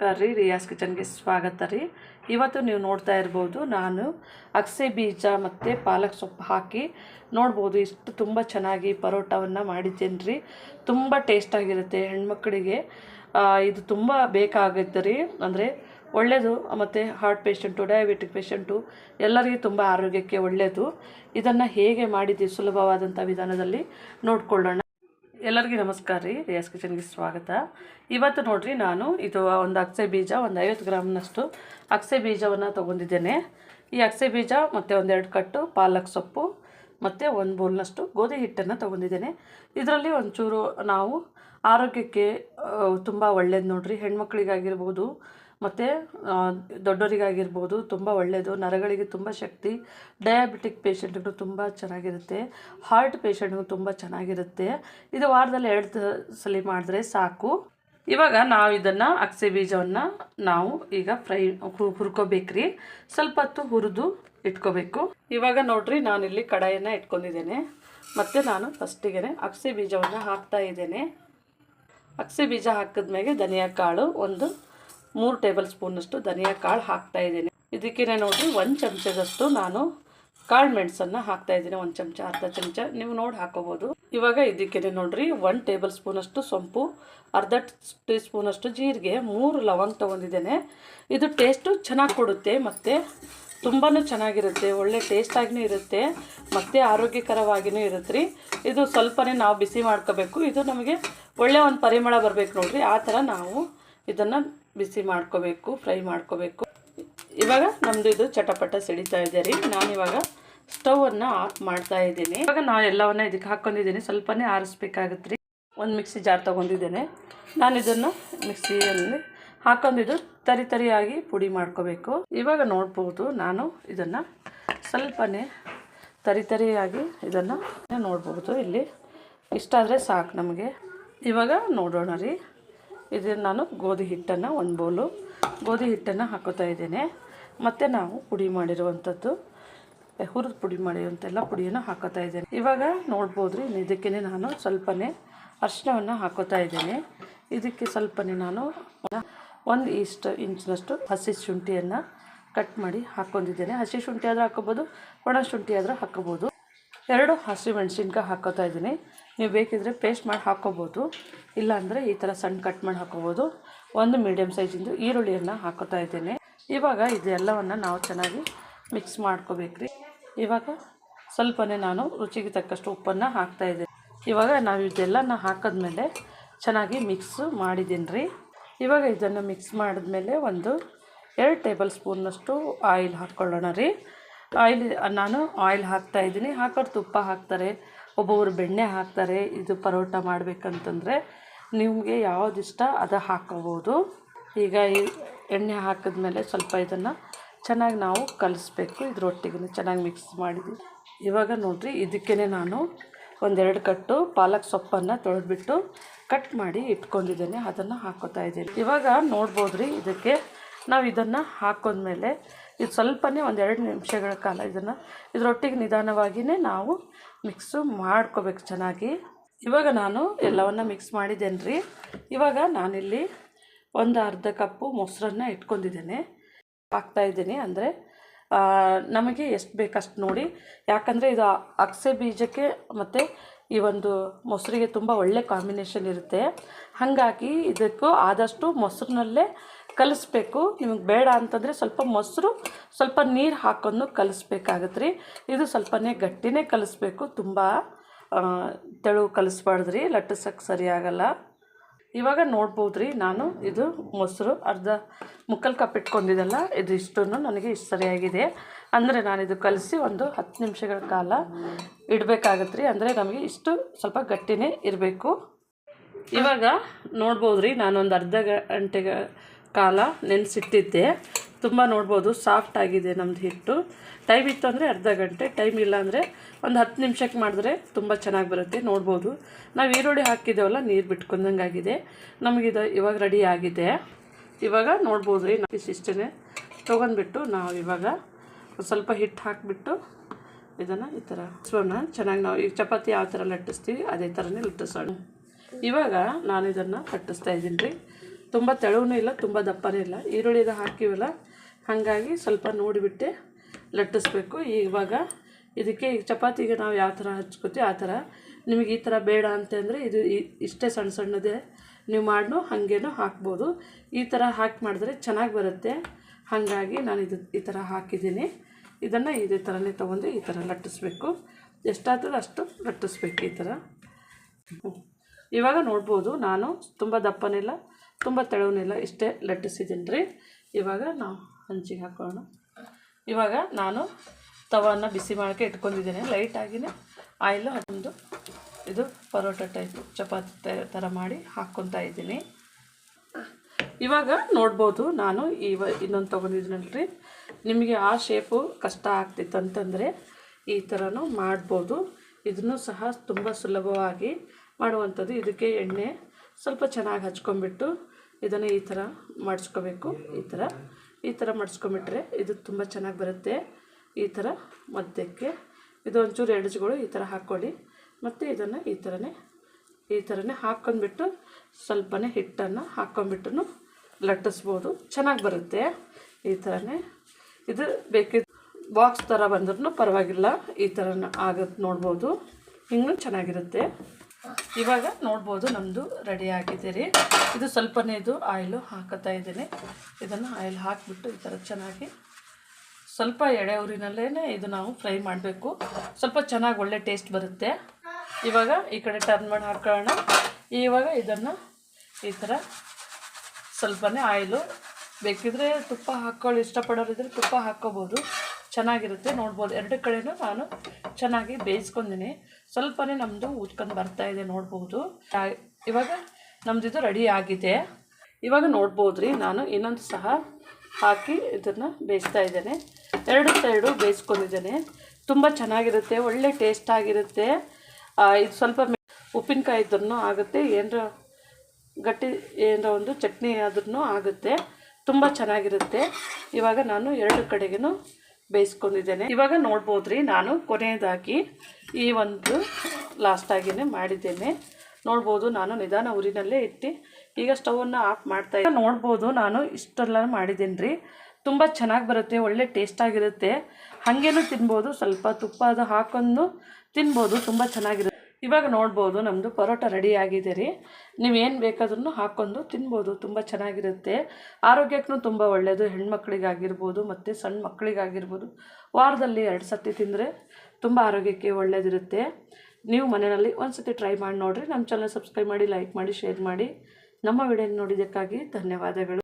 ನಮಸ್ಕಾರ ರೀ ರಿಯಾಸ್ ಕಿಚನ್ಗೆ ಸ್ವಾಗತ ರೀ. ಇವತ್ತು ನೀವು ನೋಡ್ತಾ ಇರ್ಬೋದು, ನಾನು ಅಗಸೆ ಬೀಜ ಮತ್ತು ಪಾಲಕ್ ಸೊಪ್ಪು ಹಾಕಿ ನೋಡ್ಬೋದು, ಇಷ್ಟು ತುಂಬ ಚೆನ್ನಾಗಿ ಪರೋಟವನ್ನು ಮಾಡಿದ್ದೇನೆ ರೀ. ತುಂಬ ಟೇಸ್ಟಾಗಿರುತ್ತೆ ಹೆಣ್ಮಕ್ಳಿಗೆ. ಇದು ತುಂಬ ಬೇಕಾಗುತ್ತೆ ರೀ. ಅಂದರೆ ಒಳ್ಳೆಯದು ಮತ್ತು ಹಾರ್ಟ್ ಪೇಷಂಟು ಡಯಾಬಿಟಿಕ್ ಪೇಷಂಟು ಎಲ್ಲರಿಗೂ ತುಂಬ ಆರೋಗ್ಯಕ್ಕೆ ಒಳ್ಳೆಯದು ಇದನ್ನು ಹೇಗೆ ಮಾಡಿದ್ದೀವಿ ಸುಲಭವಾದಂಥ ವಿಧಾನದಲ್ಲಿ ನೋಡ್ಕೊಳ್ಳೋಣ. ಎಲ್ಲರಿಗೂ ನಮಸ್ಕಾರ ರೀ. ರಿಯಾಸ್ ಕಿಚನ್ಗೆ ಸ್ವಾಗತ. ಇವತ್ತು ನೋಡಿರಿ ನಾನು, ಇದು ಒಂದು ಅಕ್ಸೆ ಬೀಜ, ಒಂದು ಐವತ್ತು ಗ್ರಾಮ್ನಷ್ಟು ಅಕ್ಸೆ ಬೀಜವನ್ನು ತೊಗೊಂಡಿದ್ದೇನೆ. ಈ ಅಕ್ಸೆ ಬೀಜ ಮತ್ತು ಒಂದೆರಡು ಕಟ್ಟು ಪಾಲಕ್ ಸೊಪ್ಪು ಮತ್ತು ಒಂದು ಬೌಲ್ನಷ್ಟು ಗೋಧಿ ಹಿಟ್ಟನ್ನು ತೊಗೊಂಡಿದ್ದೇನೆ. ಇದರಲ್ಲಿ ಒಂಚೂರು ನಾವು ಆರೋಗ್ಯಕ್ಕೆ ತುಂಬ ಒಳ್ಳೇದು ನೋಡ್ರಿ. ಹೆಣ್ಮಕ್ಳಿಗಾಗಿರ್ಬೋದು, ಮತ್ತು ದೊಡ್ಡವರಿಗಾಗಿರ್ಬೋದು ತುಂಬ ಒಳ್ಳೆಯದು ನರಗಳಿಗೆ ತುಂಬ ಶಕ್ತಿ. ಡಯಾಬಿಟಿಕ್ ಪೇಷಂಟ್ಗಳು ತುಂಬ ಚೆನ್ನಾಗಿರುತ್ತೆ. ಹಾರ್ಟ್ ಪೇಷಂಟ್ಗೂ ತುಂಬ ಚೆನ್ನಾಗಿರುತ್ತೆ. ಇದು ವಾರದಲ್ಲಿ ಎರಡು ಸಲ ಮಾಡಿದ್ರೆ ಸಾಕು. ಇವಾಗ ನಾವು ಇದನ್ನು ಅಗಸೆ ಬೀಜವನ್ನು ನಾವು ಈಗ ಫ್ರೈ ಹುರ್ಕೋಬೇಕ್ರಿ. ಸ್ವಲ್ಪ ಹೊತ್ತು ಹುರಿದು ಇಟ್ಕೋಬೇಕು. ಇವಾಗ ನೋಡ್ರಿ, ನಾನಿಲ್ಲಿ ಕಡಾಯನ್ನು ಇಟ್ಕೊಂಡಿದ್ದೇನೆ. ಮತ್ತು ನಾನು ಫಸ್ಟಿಗೆ ಅಗಸೆ ಬೀಜವನ್ನು ಹಾಕ್ತಾ ಇದ್ದೇನೆ. ಅಗಸೆ ಬೀಜ ಹಾಕಿದ್ಮೇಲೆ ಧನಿಯಾ ಕಾಳು, ಒಂದು ಮೂರು ಟೇಬಲ್ ಸ್ಪೂನಷ್ಟು ಧನಿಯಾ ಕಾಳು ಹಾಕ್ತಾ ಇದ್ದೀನಿ. ಇದಕ್ಕೇನೆ ನೋಡಿರಿ, ಒಂದು ಚಮಚದಷ್ಟು ನಾನು ಕಾಳು ಮೆಣಸನ್ನು ಹಾಕ್ತಾ ಇದ್ದೀನಿ. ಒಂದು ಚಮಚ, ಅರ್ಧ ಚಮಚ, ನೀವು ನೋಡಿ ಹಾಕೋಬೋದು. ಇವಾಗ ಇದಕ್ಕೇ ನೋಡ್ರಿ, ಒಂದು ಟೇಬಲ್ ಸ್ಪೂನಷ್ಟು ಸೊಂಪು, ಅರ್ಧ ಟೀ ಸ್ಪೂನಷ್ಟು ಜೀರಿಗೆ, ಮೂರು ಲವಂಗ ತೊಗೊಂಡಿದ್ದೇನೆ. ಇದು ಟೇಸ್ಟು ಚೆನ್ನಾಗಿ ಕೊಡುತ್ತೆ, ಮತ್ತು ತುಂಬಾ ಚೆನ್ನಾಗಿರುತ್ತೆ, ಒಳ್ಳೆ ಟೇಸ್ಟಾಗಿಯೂ ಇರುತ್ತೆ, ಮತ್ತು ಆರೋಗ್ಯಕರವಾಗಿಯೂ ಇರುತ್ತೆ ರೀ. ಇದು ಸ್ವಲ್ಪನೇ ನಾವು ಬಿಸಿ ಮಾಡ್ಕೋಬೇಕು. ಇದು ನಮಗೆ ಒಳ್ಳೆ ಒಂದು ಪರಿಮಳ ಬರಬೇಕು ನೋಡಿರಿ. ಆ ಥರ ನಾವು ಇದನ್ನು ಬಿಸಿ ಮಾಡ್ಕೋಬೇಕು, ಫ್ರೈ ಮಾಡ್ಕೋಬೇಕು. ಇವಾಗ ನಮ್ಮದು ಇದು ಚಟಪಟ ಸಿಡಿತಾ ಇದೆ ರೀ. ನಾನಿವಾಗ ಸ್ಟವನ್ನು ಆಫ್ ಮಾಡ್ತಾ ಇದ್ದೀನಿ. ಇವಾಗ ನಾವು ಎಲ್ಲವನ್ನ ಇದಕ್ಕೆ ಹಾಕ್ಕೊಂಡಿದ್ದೀನಿ ಸ್ವಲ್ಪನೇ ಆರಿಸ್ಬೇಕಾಗುತ್ತೆ ರೀ. ಒಂದು ಮಿಕ್ಸಿ ಜಾರ್ ತೊಗೊಂಡಿದ್ದೇನೆ. ನಾನು ಇದನ್ನು ಮಿಕ್ಸಿಯಲ್ಲಿ ಹಾಕೊಂಡಿದ್ದು ತರಿ ತರಿಯಾಗಿ ಪುಡಿ ಮಾಡ್ಕೋಬೇಕು. ಇವಾಗ ನೋಡ್ಬೋದು ನಾನು ಇದನ್ನು ಸ್ವಲ್ಪನೇ ತರಿ ತರಿಯಾಗಿ ಇದನ್ನು ನೋಡ್ಬೋದು ಇಲ್ಲಿ. ಇಷ್ಟಾದರೆ ಸಾಕು ನಮಗೆ. ಇವಾಗ ನೋಡೋಣ ರೀ. ಇದನ್ನು ನಾನು ಗೋಧಿ ಹಿಟ್ಟನ್ನು ಒಂದು ಬೌಲು ಗೋಧಿ ಹಿಟ್ಟನ್ನು ಹಾಕೋತಾ ಇದ್ದೇನೆ. ಮತ್ತು ನಾವು ಪುಡಿ ಮಾಡಿರುವಂಥದ್ದು ಹುರಿದು ಪುಡಿ ಮಾಡಿರುವಂತೆಲ್ಲ ಪುಡಿಯನ್ನು ಹಾಕೋತಾ ಇದ್ದೇನೆ. ಇವಾಗ ನೋಡ್ಬೋದು ರೀ ಇದಕ್ಕೇ ನಾನು ಸ್ವಲ್ಪನೇ ಅರಿಶಿನವನ್ನು ಹಾಕೋತಾ ಇದ್ದೇನೆ. ಇದಕ್ಕೆ ಸ್ವಲ್ಪನೇ ನಾನು ಒಂದು ಇಷ್ಟು ಇಂಚಿನಷ್ಟು ಹಸಿ ಶುಂಠಿಯನ್ನು ಕಟ್ ಮಾಡಿ ಹಾಕ್ಕೊಂಡಿದ್ದೇನೆ. ಹಸಿ ಶುಂಠಿ ಆದರೂ ಹಾಕೋಬೋದು ಒಣ ಶುಂಠಿ ಆದರೂ ಹಾಕೋಬೋದು ಎರಡು ಹಸಿ ಮೆಣಸಿನ್ಕಾಯಿ ಹಾಕೋತಾ ಇದ್ದೀನಿ. ನೀವು ಬೇಕಿದ್ರೆ ಪೇಸ್ಟ್ ಮಾಡಿ ಹಾಕ್ಕೋಬೋದು. ಇಲ್ಲಾಂದರೆ ಈ ಥರ ಸಣ್ಣ ಕಟ್ ಮಾಡಿ ಹಾಕ್ಕೋಬೋದು. ಒಂದು ಮೀಡಿಯಮ್ ಸೈಜಿಂದು ಈರುಳ್ಳಿಯನ್ನು ಹಾಕೋತಾ ಇದ್ದೇನೆ. ಇವಾಗ ಇದೆಲ್ಲವನ್ನು ನಾವು ಚೆನ್ನಾಗಿ ಮಿಕ್ಸ್ ಮಾಡ್ಕೋಬೇಕ್ರಿ. ಇವಾಗ ಸ್ವಲ್ಪನೇ ನಾನು ರುಚಿಗೆ ತಕ್ಕಷ್ಟು ಉಪ್ಪನ್ನು ಹಾಕ್ತಾಯಿದ್ದೀನಿ ಇವಾಗ ನಾವು ಇದೆಲ್ಲನ ಹಾಕಿದ್ಮೇಲೆ ಚೆನ್ನಾಗಿ ಮಿಕ್ಸ್ ಮಾಡಿದ್ದೀನಿ ರೀ ಇವಾಗ ಇದನ್ನು ಮಿಕ್ಸ್ ಮಾಡಿದ್ಮೇಲೆ ಒಂದು ಎರಡು ಟೇಬಲ್ ಸ್ಪೂನ್ನಷ್ಟು ಆಯಿಲ್ ಹಾಕ್ಕೊಳ್ಳೋಣ ರೀ. ಆಯಿಲ್ ನಾನು ಆಯಿಲ್ ಹಾಕ್ತಾ ಇದ್ದೀನಿ. ಹಾಕೋರು ತುಪ್ಪ ಹಾಕ್ತಾರೆ, ಒಬ್ಬೊಬ್ರು ಬೆಣ್ಣೆ ಹಾಕ್ತಾರೆ, ಇದು ಪರೋಟ ಮಾಡಬೇಕಂತಂದರೆ ನಿಮಗೆ ಯಾವ್ದು ಇಷ್ಟ ಅದು ಹಾಕ್ಕೋಬೋದು ಈಗ ಎಣ್ಣೆ ಹಾಕಿದ್ಮೇಲೆ ಸ್ವಲ್ಪ ಇದನ್ನು ಚೆನ್ನಾಗಿ ನಾವು ಕಲಿಸ್ಬೇಕು. ಇದ್ರೊಟ್ಟಿಗೆ ಚೆನ್ನಾಗಿ ಮಿಕ್ಸ್ ಮಾಡಿದ್ವಿ. ಇವಾಗ ನೋಡಿರಿ ಇದಕ್ಕೇ ನಾನು ಒಂದೆರಡು ಕಟ್ಟು ಪಾಲಕ್ ಸೊಪ್ಪನ್ನು ತೊಳೆದ್ಬಿಟ್ಟು ಕಟ್ ಮಾಡಿ ಇಟ್ಕೊಂಡಿದ್ದೇನೆ, ಅದನ್ನು ಹಾಕೋತಾ ಇದ್ದೀನಿ. ಇವಾಗ ನೋಡ್ಬೋದು ರೀ ಇದಕ್ಕೆ ನಾವು ಇದನ್ನು ಹಾಕೊಂಡ್ಮೇಲೆ ಇದು ಸ್ವಲ್ಪನೇ ಒಂದೆರಡು ನಿಮಿಷಗಳ ಕಾಲ ಇದನ್ನು ಇದರೊಟ್ಟಿಗೆ ನಿಧಾನವಾಗಿಯೇ ನಾವು ಮಿಕ್ಸು ಮಾಡ್ಕೋಬೇಕು ಚೆನ್ನಾಗಿ. ಇವಾಗ ನಾನು ಎಲ್ಲವನ್ನು ಮಿಕ್ಸ್ ಮಾಡಿದ್ದೇನೆ ರೀ ಇವಾಗ ನಾನಿಲ್ಲಿ ಒಂದು ಅರ್ಧ ಕಪ್ಪು ಮೊಸರನ್ನ ಇಟ್ಕೊಂಡಿದ್ದೇನೆ. ಹಾಕ್ತಾಯಿದ್ದೀನಿ ಅಂದರೆ ನಮಗೆ ಎಷ್ಟು ಬೇಕಷ್ಟು ನೋಡಿ. ಯಾಕಂದರೆ ಇದು ಅಗಸೆ ಬೀಜಕ್ಕೆ ಮತ್ತು ಈ ಒಂದು ಮೊಸರಿಗೆ ತುಂಬ ಒಳ್ಳೆ ಕಾಂಬಿನೇಷನ್ ಇರುತ್ತೆ. ಹಾಗಾಗಿ ಇದಕ್ಕೂ ಆದಷ್ಟು ಮೊಸರಿನಲ್ಲೇ ಕಲಿಸ್ಬೇಕು. ನಿಮಗೆ ಬೇಡ ಅಂತಂದರೆ ಸ್ವಲ್ಪ ಮೊಸರು, ಸ್ವಲ್ಪ ನೀರು ಹಾಕೊಂಡು ಕಲಿಸ್ಬೇಕಾಗತ್ತೆ ರೀ. ಇದು ಸ್ವಲ್ಪನೇ ಗಟ್ಟಿನೇ ಕಲಿಸ್ಬೇಕು. ತುಂಬ ತೆಳು ಕಲಿಸ್ಬಾರ್ದು ರೀ. ಲಟ್ಟಿಸೋಕ್ಕೆ ಸರಿ ಆಗಲ್ಲ ಇವಾಗ ನೋಡ್ಬೋದು ರೀ ನಾನು ಇದು ಮೊಸರು, ಅರ್ಧ ಮುಕ್ಕಲ್ ಕಪ್ ಇಟ್ಕೊಂಡಿದ್ದಲ್ಲ, ಇದು ಇಷ್ಟನ್ನು ನನಗೆ ಇಷ್ಟು ಸರಿಯಾಗಿದೆ. ಅಂದರೆ ನಾನು ಇದು ಕಲಸಿ ಒಂದು ಹತ್ತು ನಿಮಿಷಗಳ ಕಾಲ ಇಡಬೇಕಾಗತ್ತೆ ರೀ ಅಂದರೆ ನಮಗೆ ಇಷ್ಟು ಸ್ವಲ್ಪ ಗಟ್ಟಿನೇ ಇರಬೇಕು. ಇವಾಗ ನೋಡ್ಬೋದು ರೀ ನಾನೊಂದು ಅರ್ಧ ಗಂಟೆಗೆ ಕಾಲ ನೆನೆಸಿಟ್ಟಿದ್ದೆ. ತುಂಬ ನೋಡ್ಬೋದು ಸಾಫ್ಟ್ ಆಗಿದೆ ನಮ್ಮದು ಹಿಟ್ಟು. ಟೈಮ್ ಇತ್ತು ಅಂದರೆ ಅರ್ಧ ಗಂಟೆ ಟೈಮ್ ಇಲ್ಲ ಅಂದರೆ ಒಂದು ಹತ್ತು ನಿಮಿಷಕ್ಕೆ ಮಾಡಿದ್ರೆ ತುಂಬ ಚೆನ್ನಾಗಿ ಬರುತ್ತೆ, ನೋಡ್ಬೋದು. ನಾವು ಈರುಳ್ಳಿ ಹಾಕಿದ್ದೇವಲ್ಲ, ನೀರು ಬಿಟ್ಕೊಂಡಂಗೆ ಆಗಿದೆ ನಮಗಿದು ಇವಾಗ ರೆಡಿ ಆಗಿದೆ. ಇವಾಗ ನೋಡ್ಬೋದು ರೀ ಇಷ್ಟೇ ತೊಗೊಂಡ್ಬಿಟ್ಟು ನಾವು ಇವಾಗ ಸ್ವಲ್ಪ ಹಿಟ್ಟು ಹಾಕಿಬಿಟ್ಟು ಇದನ್ನು ಈ ಥರ ಸೋಣ ಚೆನ್ನಾಗಿ ನಾವು ಈಗ ಚಪಾತಿ ಯಾವ ಥರ ಲಟ್ಟಿಸ್ತೀವಿ, ಅದೇ ಥರನೇ ಲಟ್ಟಿಸೋಣ. ಇವಾಗ ನಾನು ಇದನ್ನು ಲಟ್ಟಿಸ್ತಾ ಇದ್ದೀನಿ ರೀ. ತುಂಬ ತೆಳುವೂ ಇಲ್ಲ, ತುಂಬ ದಪ್ಪನೂ ಇಲ್ಲ. ಈರುಳ್ಳಿದು ಹಾಕಿವಲ್ಲ, ಹಾಗಾಗಿ ಸ್ವಲ್ಪ ನೋಡಿಬಿಟ್ಟೆ ಲಟ್ಟಿಸ್ಬೇಕು. ಇವಾಗ ಇದಕ್ಕೆ ಚಪಾತಿಗೆ ನಾವು ಯಾವ ಥರ ಹಚ್ಕೋತೀವಿ ಆ ಥರ. ನಿಮಗೆ ಈ ಥರ ಬೇಡ ಅಂತಂದರೆ ಇದು ಇಷ್ಟೇ ಸಣ್ಣ ಸಣ್ಣದೇ ನೀವು ಮಾಡೋ ಹಾಗೇನೂ ಹಾಕ್ಬೋದು. ಈ ಥರ ಹಾಕಿ ಮಾಡಿದ್ರೆ ಚೆನ್ನಾಗಿ ಬರುತ್ತೆ. ಹಾಗಾಗಿ ನಾನು ಇದು ಈ ಥರ ಹಾಕಿದ್ದೀನಿ. ಇದನ್ನು ಇದೇ ಥರನೇ ತೊಗೊಂಡು ಈ ಥರ ಲಟ್ಟಿಸ್ಬೇಕು. ಎಷ್ಟಾಗ್ತದೆ ಅಷ್ಟು ಲಟ್ಟಿಸ್ಬೇಕು ಈ ಥರ. ಇವಾಗ ನೋಡ್ಬೋದು, ನಾನು ತುಂಬ ದಪ್ಪನಿಲ್ಲ ತುಂಬ ತೆಳುವನಿಲ್ಲ ಇಷ್ಟೇ ಲಟ್ಟಿಸಿದ್ದೀನಿ ರೀ. ಇವಾಗ ನಾವು ಹಂಚಿಗೆ ಹಾಕೋಣ ಇವಾಗ ನಾನು ತವನ್ನ ಬಿಸಿ ಮಾಡೋಕ್ಕೆ ಇಟ್ಕೊಂಡಿದ್ದೀನಿ. ಲೈಟಾಗಿನೇ ಆಯಿಲು ಅದೊಂದು ಇದು ಪರೋಟ ಟೈಪ್ ಚಪಾತಿ ಥರ ಮಾಡಿ ಹಾಕ್ಕೊತಾ ಇದ್ದೀನಿ. ಇವಾಗ ನೋಡ್ಬೋದು ನಾನು ಇವ, ಇನ್ನೊಂದು ತೊಗೊಂಡಿದ್ದೀನಲ್ರಿ ನಿಮಗೆ ಆ ಶೇಪು ಕಷ್ಟ ಆಗ್ತಿತ್ತು ಅಂತಂದರೆ ಈ ಥರನೂ ಮಾಡ್ಬೋದು. ಇದನ್ನು ಸಹ ತುಂಬ ಸುಲಭವಾಗಿ ಮಾಡುವಂಥದ್ದು. ಇದಕ್ಕೆ ಎಣ್ಣೆ ಸ್ವಲ್ಪ ಚೆನ್ನಾಗಿ ಹಚ್ಕೊಂಬಿಟ್ಟು ಇದನ್ನು ಈ ಥರ ಮಾಡಿಸ್ಕೋಬೇಕು. ಈ ಥರ. ಈ ಥರ ಮಾಡಿಸ್ಕೊಂಬಿಟ್ರೆ ಇದು ತುಂಬ ಚೆನ್ನಾಗಿ ಬರುತ್ತೆ. ಈ ಥರ ಮಧ್ಯಕ್ಕೆ ಇದು ಒಂಚೂರು ಎಡ್ಜ್ಗಳು ಈ ಥರ ಹಾಕ್ಕೊಳ್ಳಿ. ಮತ್ತು ಇದನ್ನು ಈ ಥರನೇ ಈ ಥರನೇ ಹಾಕ್ಕೊಂಡ್ಬಿಟ್ಟು ಸ್ವಲ್ಪನೇ ಹಿಟ್ಟನ್ನು ಹಾಕ್ಕೊಂಡ್ಬಿಟ್ಟು ಲಟ್ಟಿಸ್ಬೋದು. ಚೆನ್ನಾಗಿ ಬರುತ್ತೆ. ಈ ಥರನೇ. ಇದು ಬೇಕಿದ್ದ ಬಾಕ್ಸ್ ಥರ ಬಂದ್ರೂ ಪರವಾಗಿಲ್ಲ. ಈ ಥರ ಆಗುತ್ತೆ ನೋಡ್ಬೋದು. ಹಿಂಗೂ ಚೆನ್ನಾಗಿರುತ್ತೆ. ಇವಾಗ ನೋಡ್ಬೋದು ನಮ್ಮದು ರೆಡಿ ಆಗಿದೆ ರೀ ಇದು ಸ್ವಲ್ಪನೇ ಇದು ಆಯಿಲು ಹಾಕುತ್ತಾ ಇದ್ದೀನಿ. ಇದನ್ನು ಆಯಿಲ್ ಹಾಕಿಬಿಟ್ಟು ಈ ಥರ ಚೆನ್ನಾಗಿ ಸ್ವಲ್ಪ ಎಡೆ ಉರಿನಲ್ಲೇ ಇದು ನಾವು ಫ್ರೈ ಮಾಡಬೇಕು. ಸ್ವಲ್ಪ ಚೆನ್ನಾಗಿ ಒಳ್ಳೆ ಟೇಸ್ಟ್ ಬರುತ್ತೆ. ಇವಾಗ ಈ ಕಡೆ ಟರ್ನ್ ಮಾಡಿ ಹಾಕೋಣ ಇವಾಗ ಇದನ್ನು ಈ ಥರ ಸ್ವಲ್ಪನೇ ಆಯಿಲು ಬೇಕಿದ್ರೆ ತುಪ್ಪ ಹಾಕ್ಕೊಳ್ಳಿ. ಇಷ್ಟಪಡೋರಿದ್ರೆ ತುಪ್ಪ ಹಾಕ್ಕೋಬೋದು. ಚೆನ್ನಾಗಿರುತ್ತೆ, ನೋಡ್ಬೋದು. ಎರಡು ಕಡೆನೂ ನಾನು ಚೆನ್ನಾಗಿ ಬೇಯಿಸ್ಕೊಂಡಿನಿ. ಸ್ವಲ್ಪನೇ ನಮ್ಮದು ಉತ್ಕೊಂಡು ಬರ್ತಾ ಇದೆ, ನೋಡ್ಬೋದು. ಇವಾಗ ಇವಾಗ ಇದು ರೆಡಿ ಆಗಿದೆ. ಇವಾಗ ನೋಡ್ಬೋದು ರೀ ನಾನು ಇನ್ನೊಂದು ಸಹ ಹಾಕಿ ಇದನ್ನು ಬೇಯಿಸ್ತಾ ಇದ್ದೇನೆ. ಎರಡು ಸೈಡು ಬೇಯಿಸ್ಕೊಂಡಿದ್ದೇನೆ. ತುಂಬ ಚೆನ್ನಾಗಿರುತ್ತೆ, ಒಳ್ಳೆ ಟೇಸ್ಟ್ ಆಗಿರುತ್ತೆ. ಇದು ಸ್ವಲ್ಪ ಉಪ್ಪಿನಕಾಯಿ ಇದ್ರೂ ಆಗುತ್ತೆ, ಏನರ ಗಟ್ಟಿ, ಏನರ ಒಂದು ಚಟ್ನಿ ಆದ್ರೂ ಆಗುತ್ತೆ. ತುಂಬ ಚೆನ್ನಾಗಿರುತ್ತೆ. ಇವಾಗ ನಾನು ಎರಡು ಕಡೆಗೂ ಬೇಯಿಸ್ಕೊಂಡಿದ್ದೇನೆ. ಇವಾಗ ನೋಡ್ಬೋದ್ರಿ, ನಾನು ಕೊನೆಯದಾಗಿ ಈ ಒಂದು ಲಾಸ್ಟಾಗಿಯೇ ಮಾಡಿದ್ದೇನೆ. ನೋಡ್ಬೋದು, ನಾನು ನಿಧಾನ ಊರಿನಲ್ಲೇ ಇಟ್ಟು ಈಗ ಸ್ಟವನ್ನು ಆಫ್ ಮಾಡ್ತಾ ನೋಡ್ಬೋದು, ನಾನು ಇಷ್ಟೆಲ್ಲ ಮಾಡಿದ್ದೀನಿ ರೀ ತುಂಬ ಚೆನ್ನಾಗಿ ಬರುತ್ತೆ, ಒಳ್ಳೆ ಟೇಸ್ಟಾಗಿರುತ್ತೆ ಹಾಗೇನೂ ತಿನ್ಬೋದು, ಸ್ವಲ್ಪ ತುಪ್ಪ ಅದು ಹಾಕೊಂಡು ತಿನ್ಬೋದು, ತುಂಬ ಚೆನ್ನಾಗಿರುತ್ತೆ. ಇವಾಗ ನೋಡ್ಬೋದು ನಮ್ಮದು ಪರೋಟ ರೆಡಿ ಆಗಿದೆ ರೀ. ನೀವೇನು ಬೇಕಾದ್ರೂ ಹಾಕ್ಕೊಂಡು ತಿನ್ಬೋದು, ತುಂಬ ಚೆನ್ನಾಗಿರುತ್ತೆ. ಆರೋಗ್ಯಕ್ಕೂ ತುಂಬ ಒಳ್ಳೆಯದು ಹೆಣ್ಮಕ್ಳಿಗಾಗಿರ್ಬೋದು ಮತ್ತು ಸಣ್ಣ ಮಕ್ಕಳಿಗಾಗಿರ್ಬೋದು ವಾರದಲ್ಲಿ ಎರಡು ಸತಿ ತಿಂದರೆ ತುಂಬ ಆರೋಗ್ಯಕ್ಕೆ ಒಳ್ಳೆಯದಿರುತ್ತೆ ನೀವು ಮನೆಯಲ್ಲಿ ಒಂದು ಸತಿ ಟ್ರೈ ಮಾಡಿ ನೋಡಿರಿ. ನಮ್ಮ ಚಾನಲ್ ಸಬ್ಸ್ಕ್ರೈಬ್ ಮಾಡಿ ಲೈಕ್ ಮಾಡಿ ಶೇರ್ ಮಾಡಿ. ನಮ್ಮ ವಿಡಿಯೋ ನೋಡಿದ್ದಕ್ಕಾಗಿ ಧನ್ಯವಾದಗಳು.